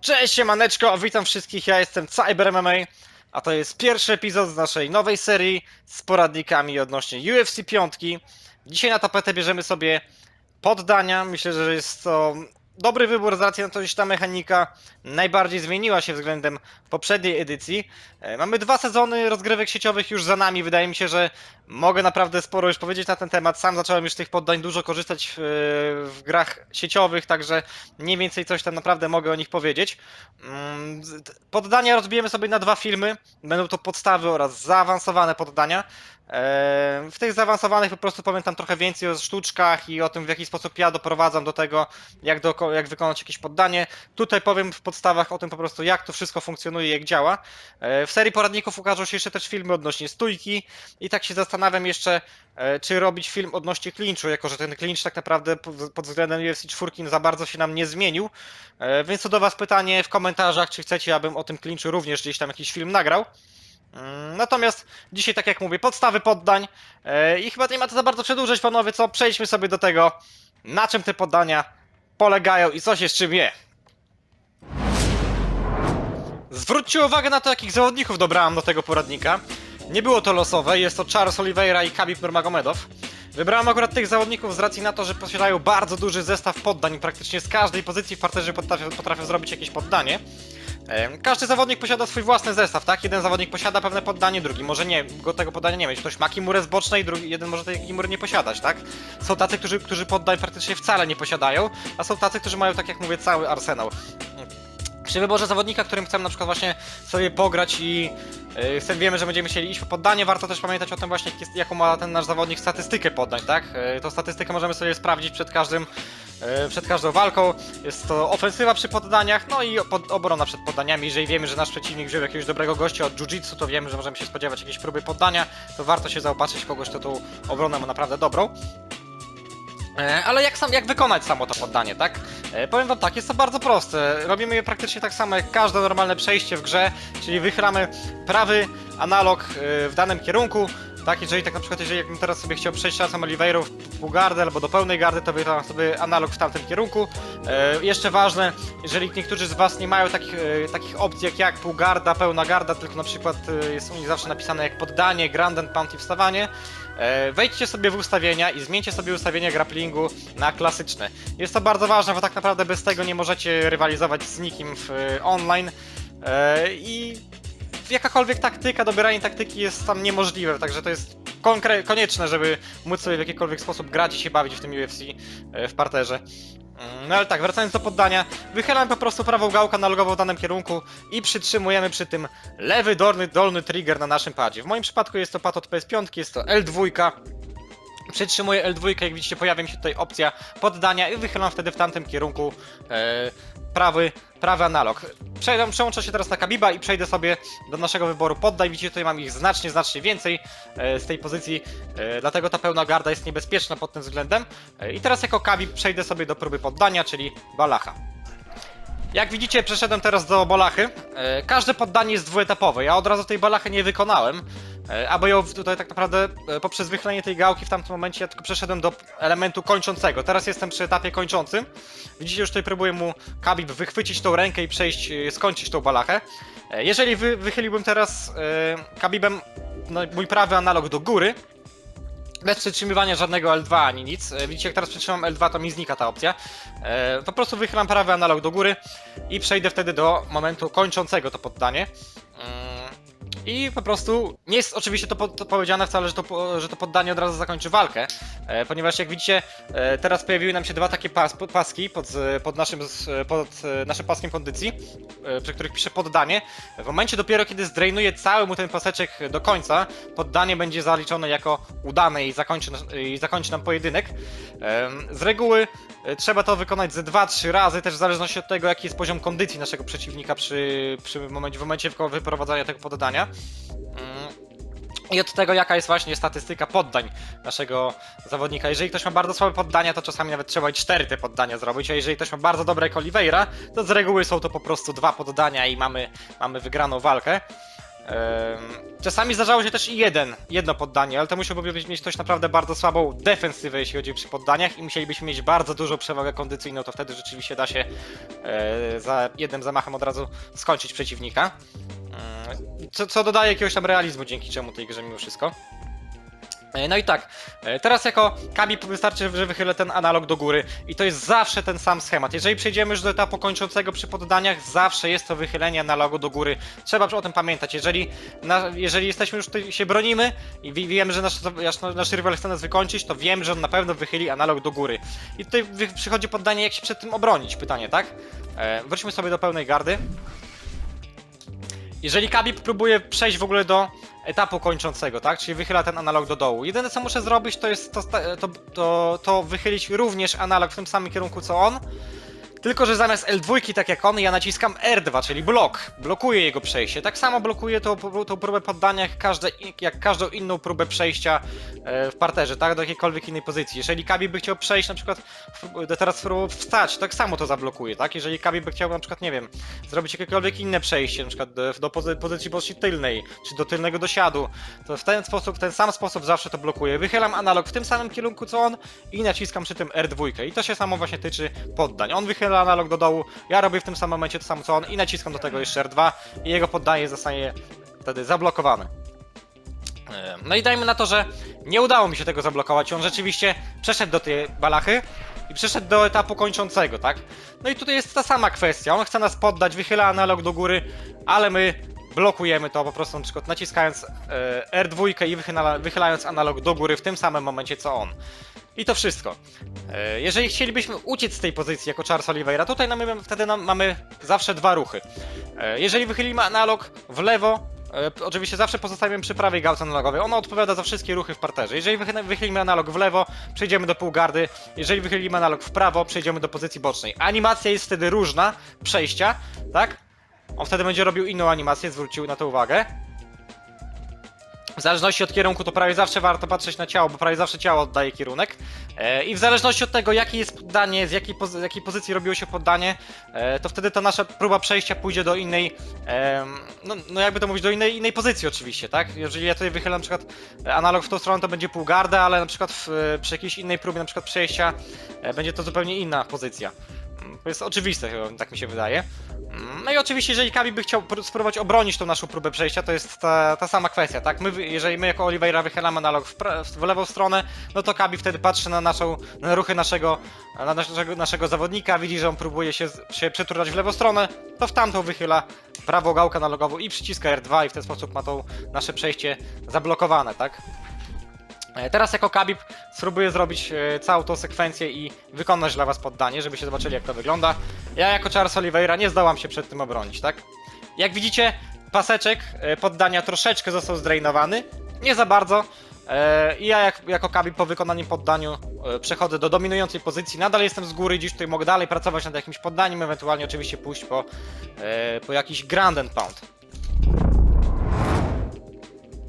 Cześć, siemaneczko, witam wszystkich, ja jestem Cyber MMA, a to jest pierwszy epizod z naszej nowej serii z poradnikami odnośnie UFC 5. Dzisiaj na tapetę bierzemy sobie poddania, myślę, że jest to dobry wybór z racji na to, że ta mechanika najbardziej zmieniła się względem poprzedniej edycji. E, Mamy dwa sezony rozgrywek sieciowych już za nami, wydaje mi się, że mogę naprawdę sporo już powiedzieć na ten temat. Sam zacząłem już z tych poddań dużo korzystać w, w grach sieciowych, także mniej więcej coś tam naprawdę mogę o nich powiedzieć. Mm, Poddania rozbijemy sobie na dwa filmy. Będą to podstawy oraz zaawansowane poddania. W tych zaawansowanych po prostu powiem tam trochę więcej o sztuczkach i o tym, w jaki sposób ja doprowadzam do tego, jak, do, jak wykonać jakieś poddanie. Tutaj powiem w podstawach o tym po prostu, jak to wszystko funkcjonuje, jak działa. E, W serii poradników ukażą się jeszcze też filmy odnośnie stójki i tak się zastanawiam jeszcze, e, czy robić film odnośnie clinchu, jako że ten clinch tak naprawdę pod względem UFC 4 za bardzo się nam nie zmienił. E, Więc to do Was pytanie w komentarzach, czy chcecie, abym o tym clinchu również gdzieś tam jakiś film nagrał. Mm, Natomiast dzisiaj, tak jak mówię, podstawy poddań e, i chyba nie ma to za bardzo przedłużać, panowie, co? Przejdźmy sobie do tego, na czym te poddania polegają i co się z czym je. Zwróćcie uwagę na to, jakich zawodników dobrałem do tego poradnika. Nie było to losowe, jest to Charles Oliveira i Khabib Nurmagomedov. Wybrałem akurat tych zawodników z racji na to, że posiadają bardzo duży zestaw poddań. Praktycznie z każdej pozycji w parterze potrafią, potrafią zrobić jakieś poddanie. Każdy zawodnik posiada swój własny zestaw, tak? Jeden zawodnik posiada pewne poddanie, drugi może nie, go tego poddania nie mieć. Ktoś ma kimurę z bocznej, drugi, jeden może tej kimury nie posiadać, tak? Są tacy, którzy, którzy poddań praktycznie wcale nie posiadają, a są tacy, którzy mają, tak jak mówię, cały arsenał. Przy wyborze zawodnika, którym chcemy na przykład właśnie sobie pograć i yy, wiemy, że będziemy chcieli iść po poddanie, warto też pamiętać o tym właśnie, jaką ma ten nasz zawodnik statystykę poddań, tak? Yy, tą statystykę możemy sobie sprawdzić przed każdym, przed każdą walką. Jest to ofensywa przy poddaniach, no i obrona przed poddaniami. Jeżeli wiemy, że nasz przeciwnik wziął jakiegoś dobrego gościa od jiu-jitsu, to wiemy, że możemy się spodziewać jakiejś próby poddania, to warto się zaopatrzyć kogoś, kto tą obronę ma naprawdę dobrą. E, Ale jak, sam, jak wykonać samo to poddanie, tak? E, Powiem wam tak, jest to bardzo proste. Robimy je praktycznie tak samo jak każde normalne przejście w grze, czyli wychylamy prawy analog e, w danym kierunku. Tak, jeżeli tak na przykład, jeżeli bym teraz sobie chciał przejść czasem Oliveirów w pół gardy albo do pełnej gardy, to wychylam sobie analog w tamtym kierunku. E, jeszcze ważne, jeżeli niektórzy z was nie mają takich, e, takich opcji jak, jak pół garda, pełna garda, tylko na przykład e, jest u nich zawsze napisane jak poddanie, grand and pound i wstawanie, E, Wejdźcie sobie w ustawienia i zmieńcie sobie ustawienia grapplingu na klasyczne. Jest to bardzo ważne, bo tak naprawdę bez tego nie możecie rywalizować z nikim w e, online E, i jakakolwiek taktyka, dobieranie taktyki jest tam niemożliwe, także to jest konieczne, żeby móc sobie w jakikolwiek sposób grać i się bawić w tym UFC e, w parterze. Mm, No ale tak, wracając do poddania, wychylamy po prostu prawą gałkę analogową w danym kierunku i przytrzymujemy przy tym lewy dolny, dolny trigger na naszym padzie. W moim przypadku jest to pad od PS5, jest to L2. Przytrzymuję L2, jak widzicie pojawia mi się tutaj opcja poddania i wychylam wtedy w tamtym kierunku e, prawy, prawy analog. Przejdę, przełączę się teraz na Kabiba i przejdę sobie do naszego wyboru poddań. Widzicie, tutaj mam ich znacznie, znacznie więcej e, z tej pozycji, e, dlatego ta pełna garda jest niebezpieczna pod tym względem. E, I teraz jako Kabib przejdę sobie do próby poddania, czyli Balacha. Jak widzicie, przeszedłem teraz do balachy. Każde poddanie jest dwuetapowe. Ja od razu tej balachy nie wykonałem, e, albo ją tutaj tak naprawdę e, poprzez wychylenie tej gałki w tamtym momencie ja tylko przeszedłem do elementu kończącego. Teraz jestem przy etapie kończącym. Widzicie, już tutaj próbuję mu Kabib wychwycić tą rękę i przejść, e, skończyć tą balachę. Jeżeli wy, wychyliłbym teraz Kabibem no, mój prawy analog do góry, bez przytrzymywania żadnego L2 ani nic. Widzicie, jak teraz przytrzymam L2, to mi znika ta opcja. Po prostu wychylam prawy analog do góry i przejdę wtedy do momentu kończącego to poddanie. I po prostu nie jest oczywiście to, po, to powiedziane wcale, że to, że to poddanie od razu zakończy walkę, e, ponieważ jak widzicie, e, teraz pojawiły nam się dwa takie pas, paski pod, pod, naszym, pod e, naszym paskiem kondycji, e, przy których piszę poddanie. W momencie dopiero, kiedy zdrainuję cały mu ten paseczek do końca, poddanie będzie zaliczone jako udane i zakończy, i zakończy nam pojedynek. Em, Z reguły e, trzeba to wykonać ze 2-3 razy, też w zależności od tego, jaki jest poziom kondycji naszego przeciwnika przy, przy momencie, w momencie wyprowadzania tego poddania. Mm. I od tego, jaka jest właśnie statystyka poddań naszego zawodnika. Jeżeli ktoś ma bardzo słabe poddania, to czasami nawet trzeba i 4 te poddania zrobić, a jeżeli ktoś ma bardzo dobre Oliveira, to z reguły są to po prostu dwa poddania i mamy, mamy wygraną walkę. Czasami zdarzało się też i jeden, jedno poddanie, ale to musiałby mieć ktoś naprawdę bardzo słabą defensywę, jeśli chodzi przy poddaniach i musielibyśmy mieć bardzo dużą przewagę kondycyjną, to wtedy rzeczywiście da się e, za jednym zamachem od razu skończyć przeciwnika. Mm, Co, co dodaje jakiegoś tam realizmu dzięki czemu tej grze mimo wszystko. E, No i tak, e, teraz jako Kabi wystarczy, że wychylę ten analog do góry i to jest zawsze ten sam schemat. Jeżeli przejdziemy już do etapu kończącego przy poddaniach, zawsze jest to wychylenie analogu do góry. Trzeba o tym pamiętać. Jeżeli, na, jeżeli jesteśmy już tutaj, się bronimy i wi- wiemy, że nasz, nasz, rywal chce nas wykończyć, to wiemy, że on na pewno wychyli analog do góry. I tutaj przychodzi poddanie, jak się przed tym obronić, pytanie, tak? E, wróćmy sobie do pełnej gardy. Jeżeli Kabi próbuje przejść w ogóle do etapu kończącego, tak? Czyli wychyla ten analog do dołu. Jedyne co muszę zrobić to jest to, to, to, to wychylić również analog w tym samym kierunku co on. Tylko, że zamiast L2, tak jak on, ja naciskam R2, czyli blok. Blokuję jego przejście. Tak samo blokuję tą, tą próbę poddania jak, każde, jak każdą inną próbę przejścia e, w parterze, tak? Do jakiejkolwiek innej pozycji. Jeżeli Kabi by chciał przejść na przykład, teraz spróbował wstać, tak samo to zablokuje, tak? Jeżeli Kabi by chciał na przykład, nie wiem, zrobić jakiekolwiek inne przejście, na przykład do, do pozy- pozycji bocznej tylnej, czy do tylnego dosiadu, to w ten sposób, w ten sam sposób zawsze to blokuję. Wychylam analog w tym samym kierunku co on i naciskam przy tym R2. I to się samo właśnie tyczy poddań. On wychyla analog do dołu, ja robię w tym samym momencie to samo co on i naciskam do tego jeszcze R2 i jego poddanie zostanie wtedy zablokowane. No i dajmy na to, że nie udało mi się tego zablokować. On rzeczywiście przeszedł do tej balachy i przeszedł do etapu kończącego, tak? No i tutaj jest ta sama kwestia. On chce nas poddać, wychyla analog do góry, ale my blokujemy to po prostu na przykład naciskając e, R2 i wychyla, wychylając analog do góry w tym samym momencie co on. I to wszystko. E, Jeżeli chcielibyśmy uciec z tej pozycji jako Charles Oliveira, tutaj mamy, wtedy mamy zawsze dwa ruchy. E, Jeżeli wychylimy analog w lewo, e, oczywiście zawsze pozostajemy przy prawej gałce analogowej. Ona odpowiada za wszystkie ruchy w parterze. Jeżeli wychy- wychylimy analog w lewo, przejdziemy do półgardy. Jeżeli wychylimy analog w prawo, przejdziemy do pozycji bocznej. Animacja jest wtedy różna, przejścia, tak? On wtedy będzie robił inną animację, zwrócił na to uwagę. W zależności od kierunku to prawie zawsze warto patrzeć na ciało, bo prawie zawsze ciało oddaje kierunek. E, I w zależności od tego, jakie jest poddanie, z jakiej, pozy- z jakiej pozycji robiło się poddanie, e, to wtedy ta nasza próba przejścia pójdzie do innej, no, no jakby to mówić, do innej, innej pozycji oczywiście, tak? Jeżeli ja tutaj wychylam na przykład analog w tą stronę, to będzie półgarda, ale na przykład w, przy jakiejś innej próbie, na przykład przejścia, e, będzie to zupełnie inna pozycja. To jest oczywiste, tak mi się wydaje. Mm, No i oczywiście, jeżeli Kabi by chciał pr- spróbować obronić tą naszą próbę przejścia, to jest ta, ta sama kwestia, tak? My, jeżeli my jako Oliveira wychylamy analog w, w lewą stronę, no to Kabi wtedy patrzy na naszą, na ruchy naszego, na naszego, naszego zawodnika, widzi, że on próbuje się, się w lewą stronę, to w tamtą wychyla prawą gałkę analogową i przyciska R2 i w ten sposób ma to nasze przejście zablokowane, tak? E, Teraz jako Kabib spróbuję zrobić e, całą tą sekwencję i wykonać dla was poddanie, żebyście zobaczyli jak to wygląda. Ja jako Charles Oliveira nie zdołam się przed tym obronić, tak? Jak widzicie, paseczek e, poddania troszeczkę został zdrainowany, nie za bardzo. I ja jak, jako Kabib po wykonanym poddaniu przechodzę do dominującej pozycji, nadal jestem z góry, gdzieś tutaj mogę dalej pracować nad jakimś poddaniem, ewentualnie oczywiście pójść po, po jakiś Grand and Pound.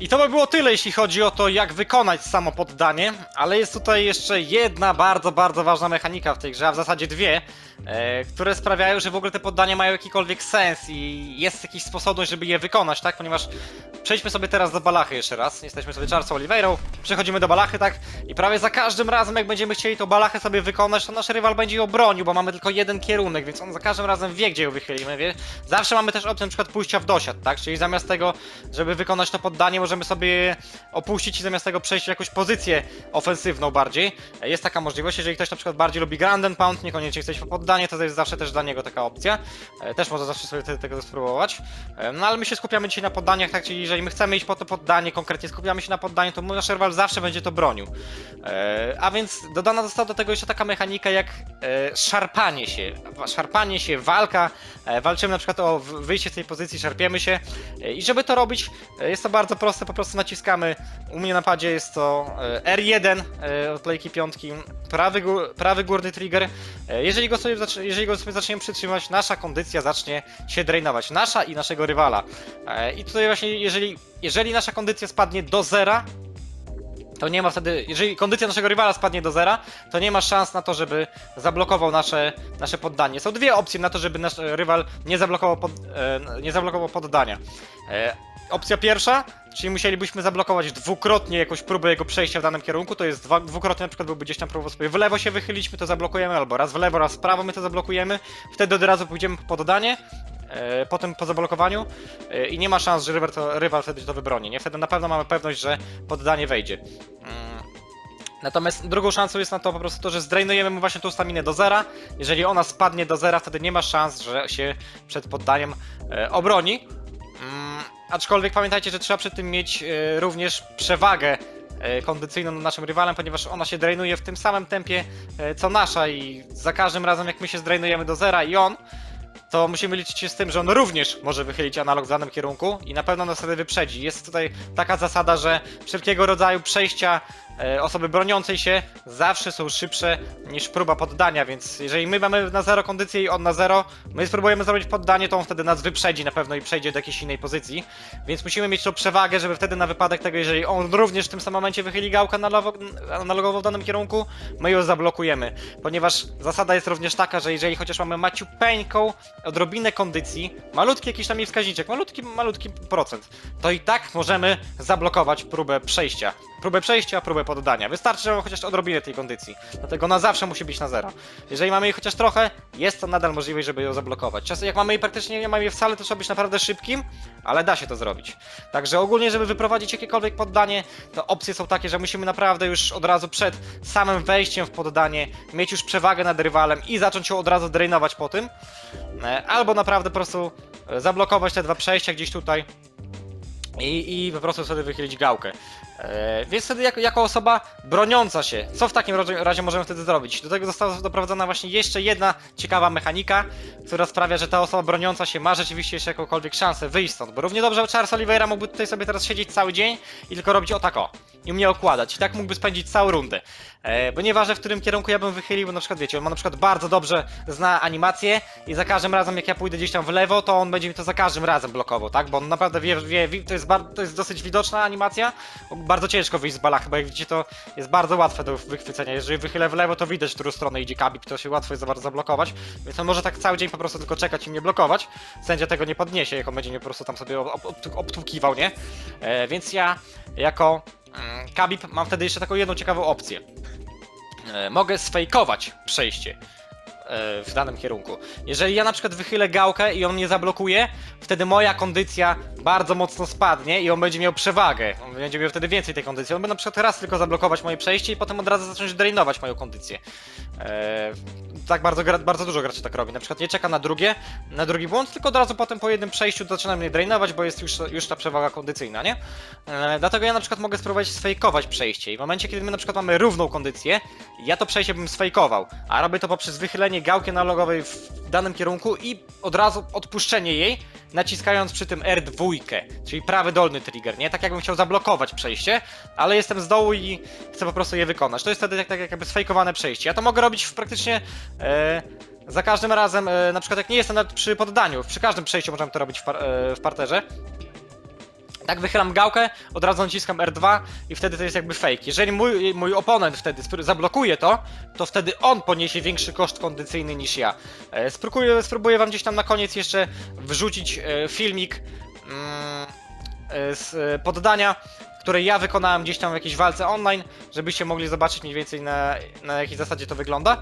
I to by było tyle, jeśli chodzi o to, jak wykonać samo poddanie, ale jest tutaj jeszcze jedna bardzo, bardzo ważna mechanika w tej grze, a w zasadzie dwie, e, które sprawiają, że w ogóle te poddania mają jakikolwiek sens i jest jakiś sposobność, żeby je wykonać, tak? Ponieważ przejdźmy sobie teraz do Balachy jeszcze raz. Jesteśmy sobie Charlesem Oliveirą, przechodzimy do Balachy, tak? I prawie za każdym razem, jak będziemy chcieli tą Balachę sobie wykonać, to nasz rywal będzie ją bronił, bo mamy tylko jeden kierunek, więc on za każdym razem wie, gdzie ją wychylimy, wie? Zawsze mamy też opcję na przykład pójścia w dosiad, tak? Czyli zamiast tego, żeby wykonać to poddanie, możemy sobie opuścić i zamiast tego przejść w jakąś pozycję ofensywną bardziej. Jest taka możliwość, jeżeli ktoś na przykład bardziej lubi Grand and Pound, niekoniecznie chce iść po poddanie, to jest zawsze też dla niego taka opcja. E, Też można zawsze sobie te- tego spróbować. E, No ale my się skupiamy dzisiaj na poddaniach, tak? Czyli jeżeli my chcemy iść po to poddanie, konkretnie skupiamy się na poddaniu, to nasz rywal zawsze będzie to bronił. E, A więc dodana została do tego jeszcze taka mechanika jak szarpanie się. Szarpanie się, walka. Walczymy na przykład o wyjście z tej pozycji, szarpiemy się. I żeby to robić, jest to bardzo proste, po prostu naciskamy. U mnie na padzie jest to e, R1 e, od lejki piątki, prawy, prawy górny trigger. E, Jeżeli go, sobie, jeżeli go sobie zaczniemy przytrzymać, nasza kondycja zacznie się drainować. Nasza i naszego rywala. I tutaj właśnie, jeżeli, jeżeli nasza kondycja spadnie do zera, to nie ma wtedy, jeżeli kondycja naszego rywala spadnie do zera, to nie ma szans na to, żeby zablokował nasze, nasze poddanie. Są dwie opcje na to, żeby nasz e, rywal nie zablokował, pod, e, nie zablokował poddania. E, opcja pierwsza, czyli musielibyśmy zablokować dwukrotnie jakąś próbę jego przejścia w danym kierunku, to jest dwa, dwukrotnie na przykład byłby gdzieś tam próbował sobie w lewo się wychylić, my to zablokujemy, albo raz w lewo, raz w prawo my to zablokujemy, wtedy od razu pójdziemy po poddanie, potem po zablokowaniu e, i nie ma szans, że rywal, to, rywal wtedy to wybroni, nie? Wtedy na pewno mamy pewność, że poddanie wejdzie. Mm. Natomiast drugą szansą jest na to po prostu to, że zdrainujemy mu właśnie tą staminę do zera. Jeżeli ona spadnie do zera, wtedy nie ma szans, że się przed poddaniem e, obroni. Mm, aczkolwiek pamiętajcie, że trzeba przy tym mieć e, również przewagę e, kondycyjną nad naszym rywalem, ponieważ ona się drainuje w tym samym tempie e, co nasza i za każdym razem jak my się zdrainujemy do zera i on, to musimy liczyć się z tym, że on również może wychylić analog w danym kierunku i na pewno nas wtedy wyprzedzi. Jest tutaj taka zasada, że wszelkiego rodzaju przejścia e, osoby broniącej się zawsze są szybsze niż próba poddania, więc jeżeli my mamy na zero kondycję i on na zero, my spróbujemy zrobić poddanie, to on wtedy nas wyprzedzi na pewno i przejdzie do jakiejś innej pozycji, więc musimy mieć tą przewagę, żeby wtedy na wypadek tego, jeżeli on również w tym samym momencie wychyli gałkę analogo- analogowo w danym kierunku, my ją zablokujemy, ponieważ zasada jest również taka, że jeżeli chociaż mamy maciupeńką odrobinę kondycji, malutki jakiś tam jej wskaźniczek, malutki, malutki procent, to i tak możemy zablokować próbę przejścia. Próbę przejścia, próbę poddania. Wystarczy, chociaż odrobinę tej kondycji. Dlatego ona zawsze musi być na zero. Jeżeli mamy jej chociaż trochę, jest to nadal możliwość, żeby ją zablokować. Czasem jak mamy jej praktycznie nie mamy jej wcale, to trzeba być naprawdę szybkim, ale da się to zrobić. Także ogólnie, żeby wyprowadzić jakiekolwiek poddanie, to opcje są takie, że musimy naprawdę już od razu przed samym wejściem w poddanie mieć już przewagę nad rywalem i zacząć ją od razu drainować po tym. E, Albo naprawdę po prostu zablokować te dwa przejścia gdzieś tutaj i, i po prostu wtedy wychylić gałkę. E, więc wtedy jako, jako osoba broniąca się, co w takim razie, możemy wtedy zrobić? Do tego została doprowadzona właśnie jeszcze jedna ciekawa mechanika, która sprawia, że ta osoba broniąca się ma rzeczywiście jeszcze jakąkolwiek szansę wyjść stąd, bo równie dobrze Charles Oliveira mógłby tutaj sobie teraz siedzieć cały dzień i tylko robić o tak o i mnie okładać i tak mógłby spędzić całą rundę. E, bo nieważne w którym kierunku ja bym wychylił, bo na przykład wiecie, on ma na przykład bardzo dobrze zna animację i za każdym razem jak ja pójdę gdzieś tam w lewo, to on będzie mi to za każdym razem blokował, tak? Bo on naprawdę wie, wie, wie to, jest bar- to jest dosyć widoczna animacja, bardzo ciężko wyjść z balachy, bo jak widzicie to jest bardzo łatwe do wychwycenia. Jeżeli wychylę w lewo, to widać, w którą stronę idzie kabik, to się łatwo jest za bardzo zablokować, więc on może tak cały dzień po prostu tylko czekać i mnie blokować. Sędzia tego nie podniesie, jak on będzie mnie po prostu tam sobie ob- ob- obtłukiwał, nie? E, więc ja jako mm, kabib mam wtedy jeszcze taką jedną ciekawą opcję. E, mogę sfejkować przejście e, w danym kierunku. Jeżeli ja na przykład wychylę gałkę i on mnie zablokuje, wtedy moja kondycja bardzo mocno spadnie i on będzie miał przewagę. On będzie miał wtedy więcej tej kondycji. On będzie na przykład raz tylko zablokować moje przejście i potem od razu zacząć drainować moją kondycję. E, tak bardzo, bardzo dużo graczy tak robi. Na przykład nie czeka na drugie, na drugi błąd, tylko od razu potem po jednym przejściu zaczyna mnie drainować, bo jest już, już ta przewaga kondycyjna, nie? E, dlatego ja na przykład mogę spróbować sfejkować przejście i w momencie, kiedy my na przykład mamy równą kondycję, ja to przejście bym sfejkował, a robię to poprzez wychylenie gałki analogowej w danym kierunku i od razu odpuszczenie jej, naciskając przy tym R2, czyli prawy dolny trigger, nie? Tak jakbym chciał zablokować przejście, ale jestem z dołu i chcę po prostu je wykonać. To jest wtedy tak, tak jakby sfejkowane przejście. Ja to mogę robić w praktycznie e, za każdym razem, e, na przykład jak nie jestem przy poddaniu, przy każdym przejściu możemy to robić w, par, e, w parterze. Tak wychylam gałkę, od razu naciskam R2 i wtedy to jest jakby fake. Jeżeli mój, mój oponent wtedy zablokuje to, to wtedy on poniesie większy koszt kondycyjny niż ja. E, spróbuję, spróbuję wam gdzieś tam na koniec jeszcze wrzucić e, filmik mm, e, z poddania, które ja wykonałem gdzieś tam w jakiejś walce online, żebyście mogli zobaczyć mniej więcej na, na jakiej zasadzie to wygląda.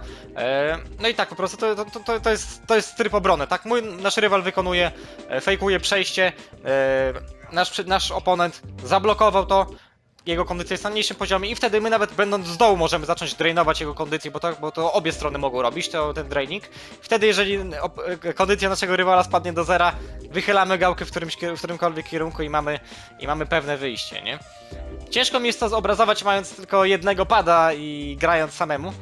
No i tak po prostu to, to, to, to, jest, to jest tryb obrony, tak? Mój, nasz rywal wykonuje, e, fejkuje przejście, nasz, nasz oponent zablokował to, jego kondycja jest na mniejszym poziomie i wtedy my nawet będąc z dołu możemy zacząć drainować jego kondycję, bo to, bo to obie strony mogą robić, to ten draining. Wtedy jeżeli e, kondycja naszego rywala spadnie do zera, wychylamy gałkę w, którymś, w którymkolwiek kierunku i mamy, i mamy pewne wyjście, nie? Ciężko mi jest to zobrazować mając tylko jednego pada i grając samemu,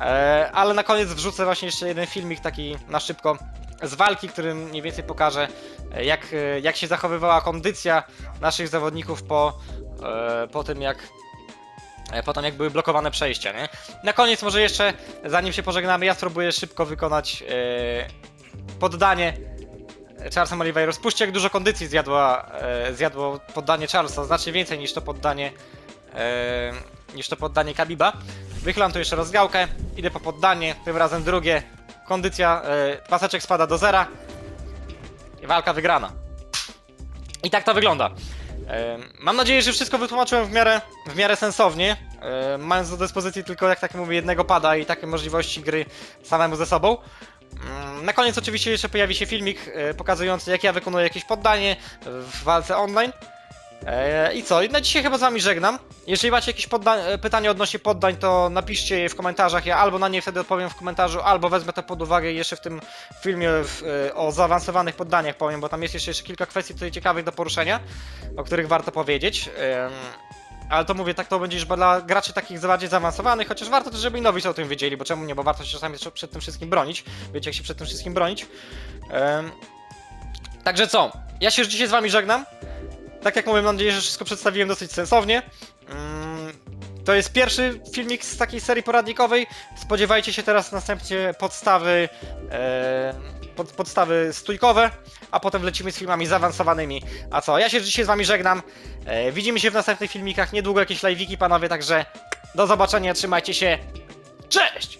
e, ale na koniec wrzucę właśnie jeszcze jeden filmik taki na szybko z walki, którym mniej więcej pokażę jak, e, jak się zachowywała kondycja naszych zawodników po, e, po tym jak e, po tym jak były blokowane przejścia, nie? Na koniec może jeszcze, zanim się pożegnamy, ja spróbuję szybko wykonać e, poddanie Charlesa Oliveira. Spójrzcie jak dużo kondycji zjadła, e, zjadło poddanie Charlesa, znacznie więcej niż to poddanie e, niż to poddanie Kabiba. Wychylam tu jeszcze rozgałkę, idę po poddanie, tym razem drugie. Kondycja, e, paseczek spada do zera. Walka wygrana. I tak to wygląda. Mam nadzieję, że wszystko wytłumaczyłem w miarę, w miarę sensownie, mając do dyspozycji tylko, jak tak mówię, jednego pada i takie możliwości gry samemu ze sobą. Mm, Na koniec oczywiście jeszcze pojawi się filmik e, pokazujący, jak ja wykonuję jakieś poddanie w walce online. E, I co? I na dzisiaj chyba z wami żegnam. Jeżeli macie jakieś e, pytania odnośnie poddań, to napiszcie je w komentarzach. Ja albo na nie wtedy odpowiem w komentarzu, albo wezmę to pod uwagę jeszcze w tym filmie w, e, o zaawansowanych poddaniach powiem, bo tam jest jeszcze, jeszcze kilka kwestii tutaj ciekawych do poruszenia, o których warto powiedzieć. Em, ale to mówię, tak to będzie już dla graczy takich bardziej zaawansowanych, chociaż warto też, żeby nowi o tym wiedzieli, bo czemu nie, bo warto się czasami przed tym wszystkim bronić. Wiecie, jak się przed tym wszystkim bronić. Em, Także co? Ja się już dzisiaj z wami żegnam. Tak jak mówię, mam nadzieję, że wszystko przedstawiłem dosyć sensownie. Mm, To jest pierwszy filmik z takiej serii poradnikowej. Spodziewajcie się teraz następnie podstawy, e, pod, podstawy stójkowe, a potem lecimy z filmami zaawansowanymi. A co? Ja się dzisiaj z wami żegnam. E, widzimy się w następnych filmikach. Niedługo jakieś live'iki, panowie, także do zobaczenia, trzymajcie się. Cześć!